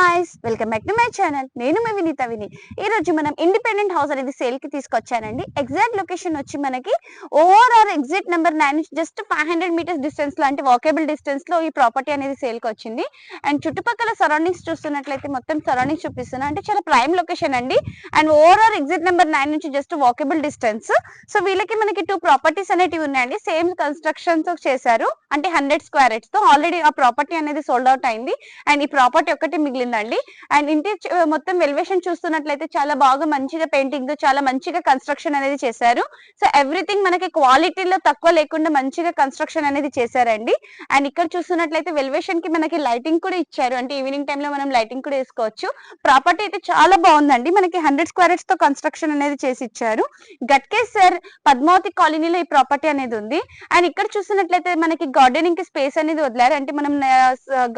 Guys welcome back to my channel నేను మీ వినీత విని. ఈ రోజు మనం ఇండిపెండెంట్ హౌస్ అనేది సేల్కి తీసుకొచ్చానండి. ఎగ్జాక్ట్ లొకేషన్ వచ్చి మనకి ఓవరాల్ ఎగ్జిట్ నెంబర్ నైన్ నుంచి జస్ట్ ఫైవ్ హండ్రెడ్ మీటర్స్ డిస్టెన్స్లో అంటే వాకేబుల్ డిస్టెన్స్లో ఈ ప్రాపర్టీ అనేది సేల్కి వచ్చింది. అండ్ చుట్టుపక్కల సరౌండింగ్స్ చూస్తున్నట్లయితే మొత్తం సరౌండింగ్స్ చూపిస్తున్నా. అంటే చాలా ప్రైమ్ లొకేషన్ అండి. And overall exit number nine నుంచి జస్ట్ వాకేబుల్ డిస్టెన్స్ సో వీళ్ళకి మనకి టూ ప్రాపర్టీస్ అనేటివి ఉన్నాయండి. సేమ్ కన్స్ట్రక్షన్స్ చేశారు. అంటే హండ్రెడ్ స్క్వేర్తో. ఆల్రెడీ ఆ ప్రాపర్టీ అనేది సోల్డ్ అవుట్ అయింది. అండ్ ఈ ప్రాపర్టీ ఒక్కటి ఉంటుందండి అండ్ ఇంటి మొత్తం ఎలివేషన్ చూస్తున్నట్లయితే చాలా బాగా మంచిగా పెయింటింగ్ చాలా మంచిగా కన్స్ట్రక్షన్ అనేది చేశారు. సో ఎవ్రీథింగ్ మనకి క్వాలిటీలో తక్కువ లేకుండా మంచిగా కన్స్ట్రక్షన్ అనేది చేశారండి. అండ్ ఇక్కడ చూస్తున్నట్లయితే వెలివేషన్కి మనకి లైటింగ్ కూడా ఇచ్చారు. అంటే ఈవినింగ్ టైంలో మనం లైటింగ్ కూడా వేసుకోవచ్చు. ప్రాపర్టీ అయితే చాలా బాగుందండి. మనకి హండ్రెడ్ స్క్వేర్స్తో కన్స్ట్రక్షన్ అనేది చేసి ఇచ్చారు. గట్కే సార్ పద్మావతి కాలనీలో ఈ ప్రాపర్టీ అనేది ఉంది. అండ్ ఇక్కడ చూస్తున్నట్లయితే మనకి గార్డెనింగ్కి స్పేస్ అనేది వదిలారు. అంటే మనం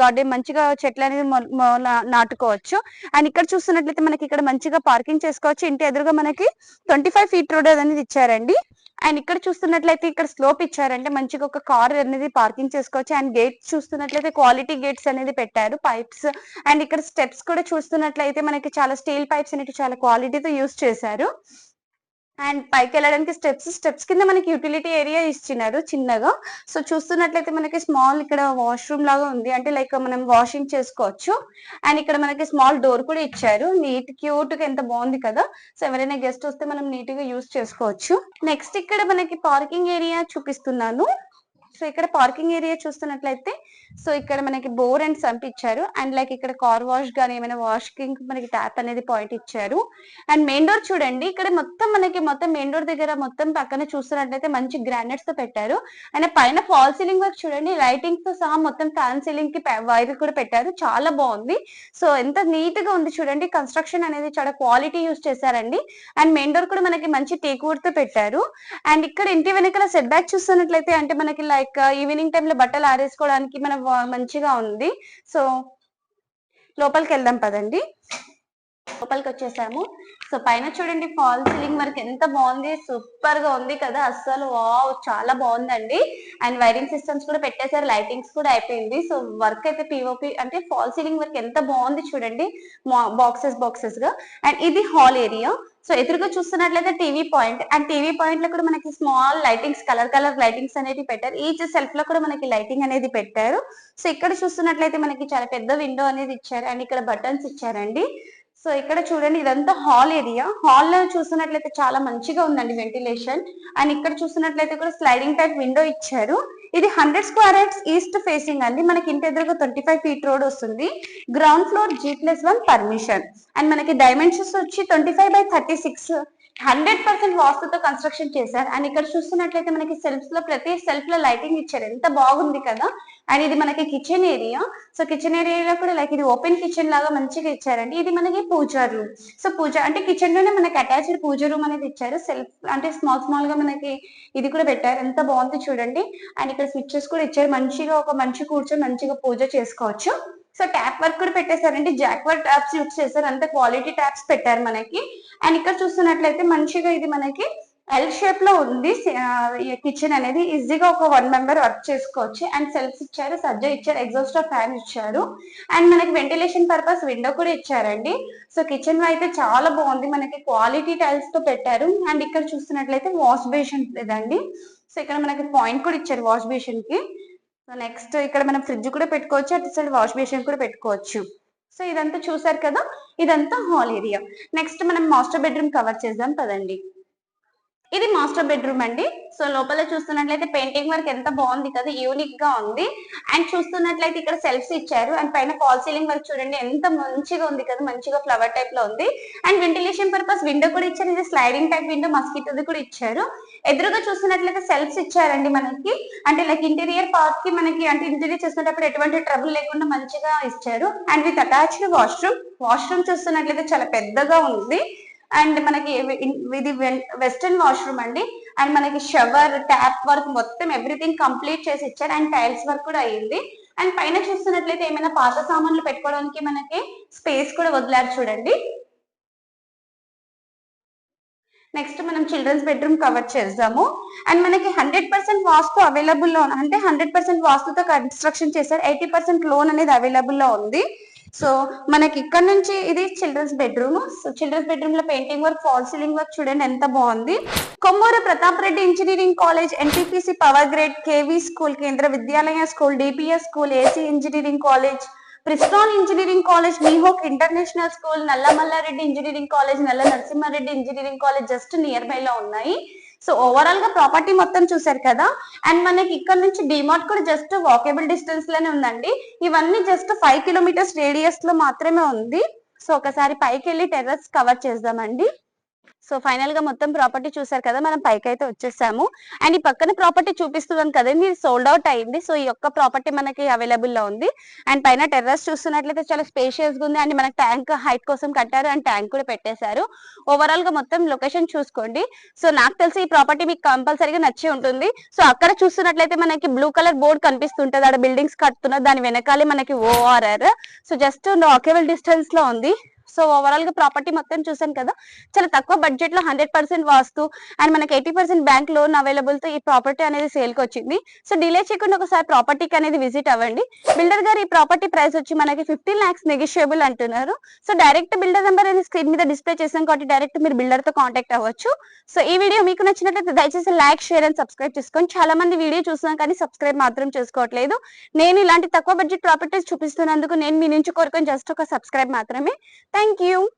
గార్డెన్ మంచిగా చెట్లు అనేది నాటుకోవచ్చు. అండ్ ఇక్కడ చూస్తున్నట్లయితే మనకి ఇక్కడ మంచిగా పార్కింగ్ చేసుకోవచ్చు. ఇంటి ఎదురుగా మనకి ట్వంటీ ఫైవ్ ఫీట్ రోడ్ అనేది ఇచ్చారండి. అండ్ ఇక్కడ చూస్తున్నట్లయితే ఇక్కడ స్లోప్ ఇచ్చారంటే మంచిగా ఒక కార్ అనేది పార్కింగ్ చేసుకోవచ్చు. అండ్ గేట్స్ చూస్తున్నట్లయితే క్వాలిటీ గేట్స్ అనేది పెట్టారు పైప్స్ అండ్ ఇక్కడ స్టెప్స్ కూడా చూస్తున్నట్లయితే మనకి చాలా స్టీల్ పైప్స్ అనేవి చాలా క్వాలిటీతో యూస్ చేశారు. అండ్ పైకి వెళ్ళడానికి స్టెప్స్ స్టెప్స్ కింద మనకి యూటిలిటీ ఏరియా ఇచ్చినారు చిన్నగా. సో చూస్తున్నట్లయితే మనకి స్మాల్ ఇక్కడ వాష్రూమ్ లాగా ఉంది. అంటే లైక్ మనం వాషింగ్ చేసుకోవచ్చు. అండ్ ఇక్కడ మనకి స్మాల్ డోర్ కూడా ఇచ్చారు. నీట్ క్యూట్గా ఎంత బాగుంది కదా. సో ఎవరైనా గెస్ట్ వస్తే మనం నీట్గా యూస్ చేసుకోవచ్చు. నెక్స్ట్ ఇక్కడ మనకి పార్కింగ్ ఏరియా చూపిస్తున్నాను. సో ఇక్కడ పార్కింగ్ ఏరియా చూస్తున్నట్లయితే సో ఇక్కడ మనకి బోర్ అండ్ సంప్ ఇచ్చారు అండ్ లైక్ ఇక్కడ కార్ వాష్ గానీ ఏమైనా వాష్ మనకి ట్యాప్ అనేది పాయింట్ ఇచ్చారు. అండ్ మెయిన్ డోర్ చూడండి ఇక్కడ మొత్తం మనకి మొత్తం మెయిన్ డోర్ దగ్గర మొత్తం పక్కన చూస్తున్నట్లయితే మంచి గ్రానైట్స్తో పెట్టారు. అండ్ పైన ఫాల్ సీలింగ్ వర్క్ చూడండి లైటింగ్తో సహా మొత్తం ఫ్యాన్ సీలింగ్కి వైర్ కూడా పెట్టారు. చాలా బాగుంది. సో ఎంత నీట్గా ఉంది చూడండి కన్స్ట్రక్షన్ అనేది చాలా క్వాలిటీ యూస్ చేశారండి. అండ్ మెయిన్ డోర్ కూడా మనకి మంచి టేక్ వుడ్తో పెట్టారు. అండ్ ఇక్కడ ఇంటి వెనకాల సెట్ బ్యాక్ చూస్తున్నట్లయితే అంటే మనకి లైక్ ఈవినింగ్ టైంలో బట్టలు ఆరేసుకోవడానికి మనం మంచిగా ఉంది. సో లోపలికి వెళ్దాం పదండి. లోపలికి వచ్చేసాము సో పైన చూడండి ఫాల్ సీలింగ్ వర్క్ ఎంత బాగుంది. సూపర్గా ఉంది కదా. అస్సలు వావ్! చాలా బాగుందండి. అండ్ వైరింగ్ సిస్టమ్స్ కూడా పెట్టేశారు. లైటింగ్స్ కూడా అయిపోయింది. సో వర్క్ అయితే పిఓపి అంటే ఫాల్ సీలింగ్ వర్క్ ఎంత బాగుంది చూడండి. బాక్సెస్ బాక్సెస్గా అండ్ ఇది హాల్ ఏరియా. సో ఎదురుగా చూస్తున్నట్లయితే టీవీ పాయింట్ అండ్ టీవీ పాయింట్లో కూడా మనకి small lightings colour colour lightings అనేది పెట్టారు. ఈచ్ సెల్ఫ్లో కూడా మనకి లైటింగ్ అనేది పెట్టారు. సో ఇక్కడ చూస్తున్నట్లయితే మనకి చాలా పెద్ద విండో అనేది ఇచ్చారు అండ్ ఇక్కడ బటన్స్ ఇచ్చారండి. సో ఇక్కడ చూడండి ఇదంతా హాల్ ఏరియా హాల్లో చూసినట్లయితే చాలా మంచిగా ఉందండి వెంటిలేషన్ అండ్ ఇక్కడ చూసినట్లయితే కూడా స్లైడింగ్ టైప్ విండో ఇచ్చారు. ఇది hundred square yards east facing అండి. మనకి ఇంటి ఎదురుగా ట్వంటీ ఫైవ్ ఫీట్ రోడ్ వస్తుంది. Ground floor G plus one permission and మనకి డైమెన్షన్స్ వచ్చి twenty five by thirty six hundred percent వాస్తుతో construction చేశారు. అండ్ ఇక్కడ చూస్తున్నట్లయితే మనకి సెల్ఫ్స్లో ప్రతి సెల్ఫ్లో లైటింగ్ ఇచ్చారు. ఎంత బాగుంది కదా. అండ్ ఇది మనకి కిచెన్ ఏరియా. సో కిచెన్ ఏరియాలో కూడా లైక్ ఇది ఓపెన్ కిచెన్ లాగా మంచిగా ఇచ్చారండి. ఇది మనకి పూజా రూమ్. సో పూజ అంటే కిచెన్లోనే మనకి అటాచ్డ్ పూజ రూమ్ అనేది ఇచ్చారు. సెల్ఫ్ అంటే స్మాల్ స్మాల్గా మనకి ఇది కూడా పెట్టారు. ఎంత బాగుంది చూడండి. అండ్ ఇక్కడ స్విచ్చెస్ కూడా ఇచ్చారు. మంచిగా ఒక మంచి కూర్చొని మంచిగా పూజ చేసుకోవచ్చు. సో ట్యాప్ వర్క్ కూడా పెట్టేశారండి. జాక్ వర్క్ ట్యాప్స్ యూజ్ చేశారు. అంత క్వాలిటీ ట్యాప్స్ పెట్టారు మనకి. అండ్ ఇక్కడ చూస్తున్నట్లయితే మంచిగా ఇది మనకి ఎల్ షేప్లో ఉంది. కిచెన్ అనేది ఈజీగా ఒక వన్ మెంబర్ వర్క్ చేసుకోవచ్చు. అండ్ సెల్ఫ్ ఇచ్చారు సజ్జ ఇచ్చారు ఎగ్జాస్ట్ ఫ్యాన్ ఇచ్చారు. అండ్ మనకి వెంటిలేషన్ పర్పస్ విండో కూడా ఇచ్చారండి. సో కిచెన్ అయితే చాలా బాగుంది. మనకి క్వాలిటీ టైల్స్తో పెట్టారు. అండ్ ఇక్కడ చూస్తున్నట్లయితే వాష్ బేషన్ ఇదండి సో ఇక్కడ మనకి పాయింట్ కూడా ఇచ్చారు వాష్ బేషన్కి. సో నెక్స్ట్ ఇక్కడ మనం ఫ్రిడ్జ్ కూడా పెట్టుకోవచ్చు అటు సైడ్ వాష్ బేసిన్ కూడా పెట్టుకోవచ్చు. సో ఇదంతా చూసారు కదా? ఇదంతా హాల్ ఏరియా నెక్స్ట్ మనం మాస్టర్ బెడ్రూమ్ కవర్ చేద్దాం పదండి. ఇది మాస్టర్ బెడ్రూమ్ అండి. సో లోపల చూస్తున్నట్లయితే పెయింటింగ్ వర్క్ ఎంత బాగుంది కదా యూనిక్గా ఉంది. అండ్ చూస్తున్నట్లయితే ఇక్కడ సెల్ఫ్స్ ఇచ్చారు. అండ్ పైన ఫాల్ సీలింగ్ వర్క్ చూడండి ఎంత మంచిగా ఉంది కదా మంచిగా ఫ్లవర్ టైప్లో ఉంది. అండ్ వెంటిలేషన్ పర్పస్ విండో కూడా ఇచ్చారు. ఇది స్లైడింగ్ టైప్ విండో మస్కిటోది కూడా ఇచ్చారు. ఎదురుగా చూస్తున్నట్లయితే సెల్ఫ్స్ ఇచ్చారండి మనకి. అంటే లైక్ ఇంటీరియర్ పార్ట్కి మనకి అంటే ఇంటీరియర్ చేసినప్పుడు ఎటువంటి ట్రబుల్ లేకుండా మంచిగా ఇచ్చారు. And with attached washroom washroom చూస్తున్నట్లయితే చాలా పెద్దగా ఉంది. అండ్ మనకి ఇది వెస్టర్న్ వాష్రూమ్ అండి. అండ్ మనకి షవర్ ట్యాప్ వర్క్ మొత్తం ఎవ్రీథింగ్ కంప్లీట్ చేసి ఇచ్చారు. అండ్ టైల్స్ వర్క్ కూడా అయ్యింది అండ్ పైన చూస్తున్నట్లయితే ఏమైనా పాత సామాన్లు పెట్టుకోవడానికి మనకి స్పేస్ కూడా వదిలారు చూడండి. నెక్స్ట్ మనం చిల్డ్రన్స్ బెడ్రూమ్ కవర్ చేద్దాము. అండ్ మనకి హండ్రెడ్ పర్సెంట్ వాస్తు అవైలబుల్లో అంటే హండ్రెడ్ పర్సెంట్ వాస్తుతో కన్స్ట్రక్షన్ చేశారు. ఎయిటీ పర్సెంట్ లోన్ అనేది అవైలబుల్లో ఉంది. సో మనకి ఇక్కడ నుంచి ఇది చిల్డ్రన్స్ బెడ్రూమ్ సో చిల్డ్రన్స్ బెడ్రూమ్లో painting work fall ceiling work చూడండి ఎంత బాగుంది. Kommuru Pratap Reddy engineering college NTPC power grid KV school Kendra Vidyalaya school DPS school AC engineering college Preston engineering college మీహోక్ international school Nallamallareddy engineering college Nalla Narasimhareddy engineering college just nearby లో ఉన్నాయి. So ఓవరాల్గా property మొత్తం చూసారు కదా? And మనకి ఇక్కడ నుంచి డిమార్ట్ కూడా జస్ట్ వాకేబుల్ డిస్టెన్స్లోనే ఉందండి. ఇవన్నీ జస్ట్ ఫైవ్ కిలోమీటర్స్ రేడియస్లో మాత్రమే ఉంది. సో ఒకసారి పైకి వెళ్ళి టెర్రస్ కవర్ చేద్దామండి. సో ఫైనల్గా మొత్తం ప్రాపర్టీ చూసారు కదా మనం పైకి అయితే వచ్చేసాము. అండ్ ఈ పక్కన ప్రాపర్టీ చూపిస్తున్నాను కదండి ఇది సోల్డ్ అవుట్ అయింది. సో ఈ యొక్క ప్రాపర్టీ మనకి అవైలబుల్లో ఉంది. అండ్ పైన టెర్రస్ చూస్తున్నట్లయితే చాలా స్పేషియస్గా ఉంది. అండ్ మనకి ట్యాంక్ హైట్ కోసం కట్టారు. అండ్ ట్యాంక్ కూడా పెట్టేశారు. ఓవరాల్గా మొత్తం లొకేషన్ చూసుకోండి. సో నాకు తెలిసి ఈ ప్రాపర్టీ మీకు కంపల్సరీగా నచ్చి ఉంటుంది. సో అక్కడ చూస్తున్నట్లయితే మనకి బ్లూ కలర్ బోర్డ్ కనిపిస్తుంటది. అక్కడ బిల్డింగ్స్ కడుతున్నారు దాని వెనకాలే మనకి ఓఆర్ఆర్ సో జస్ట్ వాకేబుల్ డిస్టెన్స్లో ఉంది. సో ఓవరాల్గా ప్రాపర్టీ మొత్తం చూసాను కదా చాలా తక్కువ బడ్జెట్లో హండ్రెడ్ పర్సెంట్ వాస్తు అండ్ మనకి ఎయిటీ పర్సెంట్ బ్యాంక్ లోన్ అవైలబుల్తో ఈ ప్రాపర్టీ అనేది సేల్కి వచ్చింది. సో డిలే చేయకుండా ఒకసారి ప్రాపర్టీకి అనేది విజిట్ అవ్వండి. బిల్డర్ గారు ఈ ప్రాపర్టీ ప్రైస్ వచ్చి మనకి ఫిఫ్టీన్ లాక్స్ నెగిషియబుల్ అంటున్నారు. సో డైరెక్ట్ బిల్డర్ నెంబర్ అనేది స్క్రీన్ మీద డిస్ప్లే చేసాం కాబట్టి డైరెక్ట్ మీరు బిల్డర్తో కాంటాక్ట్ అవ్వచ్చు. సో ఈ వీడియో మీకు నచ్చినట్లయితే దయచేసి లైక్ షేర్ అండ్ సబ్స్క్రైబ్ చేసుకోండి చాలా మంది వీడియో చూస్తున్నాం కానీ సబ్స్క్రైబ్ మాత్రం చేసుకోవట్లేదు. నేను ఇలాంటి తక్కువ బడ్జెట్ ప్రాపర్టీస్ చూపిస్తున్నందుకు నేను మీ నుంచి కోరుకొని జస్ట్ ఒక సబ్స్క్రైబ్ మాత్రమే. Thank Thank you.